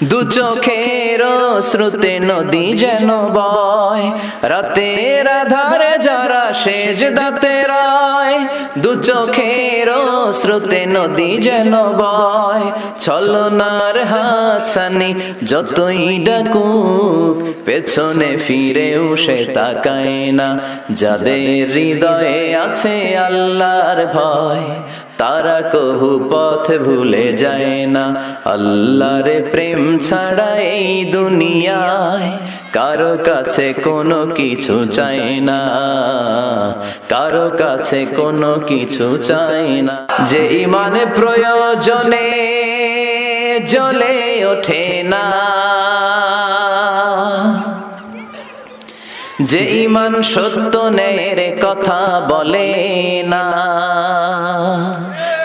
দু চোখের শ্রুতে নদী যেন বয়, রাতের আধারে যারা শেষ দাতে রায়, দু চোখের শ্রুতে নদী যেন বয়, ছলনার হাছানি যতই ডাকুক, পেছনে ফিরেও সে তাকায় না, যাদের হৃদয়ে আছে আল্লাহর ভয় তারা কহু পথ ভুলে যায় না। আল্লাহর প্রেম ছাড়া এই দুনিয়ায় কারও কাছে কোনো কিছু চায় না। কারও কাছে কোনো কিছু চায় না। যে ইমানে প্রয়োজনে জ্বলে ওঠে না। যে ইমান সত্য ন্যায়ের কথা বলে না।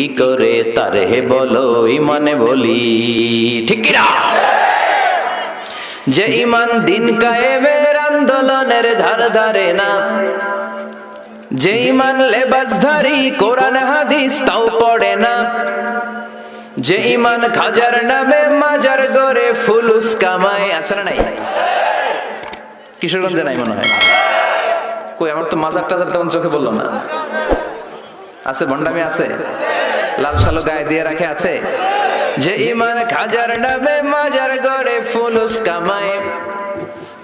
কি করে? তারে বলো ইমানে বলি। ঠিক কিনা? যে ইমান দিন কায়েমের আন্দোলনের ধার ধারে না। যে ইমান লেবাসধারী কোরআন, হাদিস তাও পড়ে না। যে ইমান খাজার নামে মাজার গড়ে ফুলুস কামায়। আছে না নাই? কিশোরগঞ্জে নাই মনে হয়। কই, আমার তো মাজার টাজার তেমন চোখে বলল না। আছে, ভণ্ডামি আছে? লাল সালো গায়ে দিয়ে রাখে আছে। যে ইমান খাজার নামে মাজার গড়ে ফুলুস কামায়।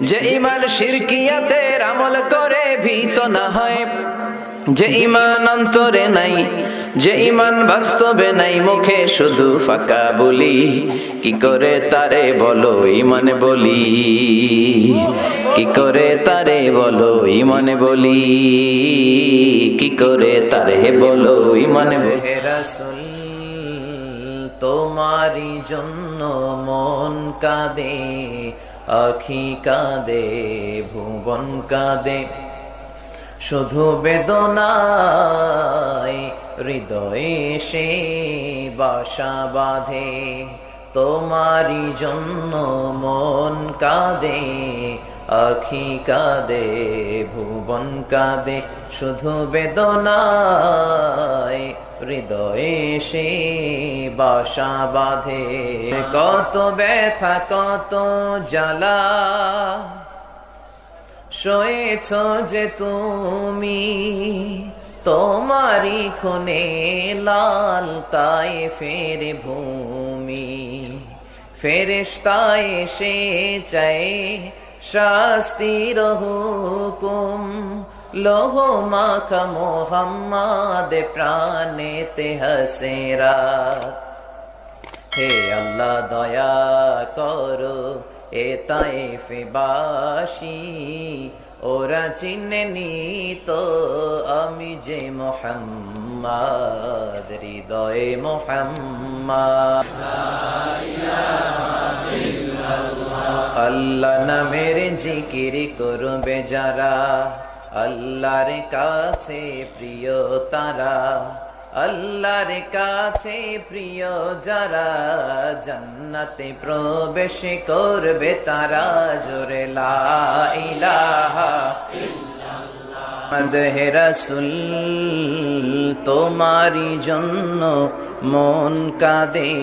যে ইমান শিরকিয়াতে আমল করে ভীত না হয়। যে ইমান অন্তরে নাই, যে ইমান বাস্তবে নাই, মুখে শুধু ফাঁকা বলি। কি করে তারে বলো ইমানে বলি? কি করে তারে বলো ইমানে বলি? কি করে তারে বলো ইমানে তোমারি জন্য মন কাঁদে, আখি কাঁদে, ভুবন কাঁদে। শুধু বেদনায় হৃদয়ে সে বাসা বাঁধে। তোমারি জন্য মন কাঁদে, আখি কাঁদে, ভুবন কাঁদে। শুধু বেদনায় হৃদয়ে সে বাসা বাঁধে। কত ব্যথা, কত জ্বালা শোয়েছ যে তুমি তোমারি খুনে লাল তাই ফের ভূমি। ফেরেশতায় সে চাই শাস্তির হুকুম। লোহ মাখা মোহাম্মদ প্রাণেতে হসেরা হে আল্লাহ, দয়া করো এ তাইফবাসী, ওরা চিনেনি তো আমি যে মোহাম্মদ, হৃদয়ে মোহাম্মদ। আল্লাহ নামের জিকির করবে যারা, আল্লাহর কাছে প্রিয় তারা। আল্লাহর কাছে প্রিয় যারা জান্নাতে প্রবেশ করবে তারা জোরে লা ইলাহা মদহে তোমারি জন্য মন কাঁদে,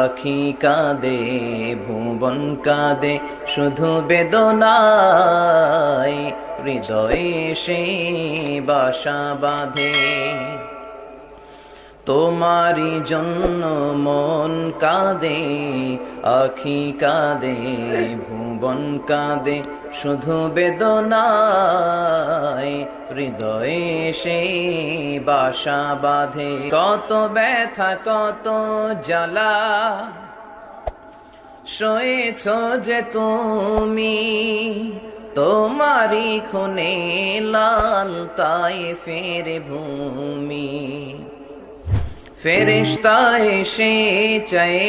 আখি কাঁদে, ভুবন কাঁদে, শুধু বেদনায় হৃদয়ে সে বাসা বাঁধে। তোমারি জন্য মন কাঁদে, আখি কাঁদে, ভুবন কাঁদে, শুধু বেদনায় হৃদয়ে সেই বাসা বাঁধে। কত ব্যথা, কত জ্বালা, সয়েছ যে তুমি তোমারি খুনে লাল তাই ফের ভূমি। ফেরিস্তা এসে চাই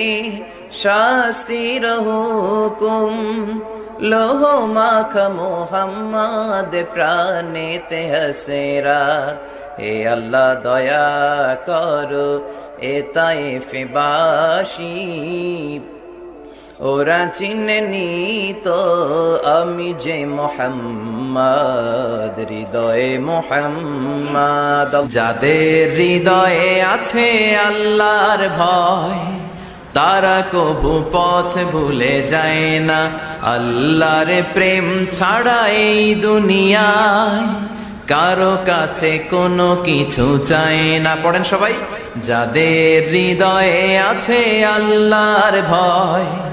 শাস্তির হুকুম লোহ মাখ মোহাম্মদ প্রাণেতে হসেরা। হে আল্লাহ দয়া করো, এ তাই ফেবাসী ওরা চিনেনি তো আমি যে মোহাম্মদ, হৃদয়ে মোহাম্মদ। যাদের হৃদয়ে আছে আল্লাহর ভয়, তারা কবু পথ ভুলে যায় না। আল্লাহর প্রেম ছাড়া এই দুনিয়ায় কারও কাছে কোনো কিছু চায় না। পড়েন সবাই। যাদের হৃদয়ে আছে আল্লাহর ভয়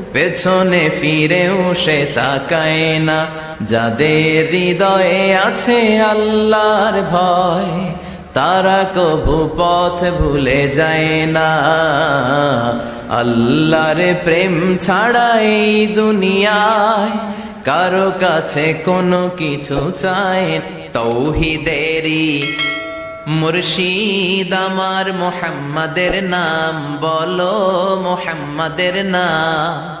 পেছনে ফিরেও সে তাকায় না। যাদের হৃদয়ে আছে আল্লাহর ভয়, তারা কবু পথ ভুলে যায় না। আল্লাহর প্রেম ছাড়া এই দুনিয়ায় কারও কাছে কোনো কিছু চায় তৌহিদেরি মুর্শিদ আমার মোহাম্মদের নাম বলো, মোহাম্মদের নাম।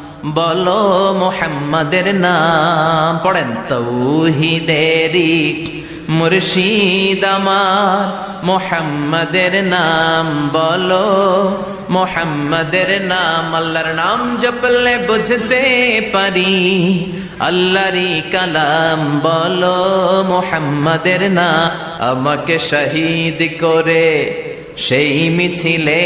বলো মোহাম্মদের নাম, পড়েন তৌহিদেরি। মুর্শিদ আমার মোহাম্মদের নাম, বলো মোহাম্মদের নাম। আল্লাহর নাম জপলে বুঝতে পারি আল্লাহরি কালাম। বলো মোহাম্মদের নাম, আমাকে শহীদ করে সেই মিছিলে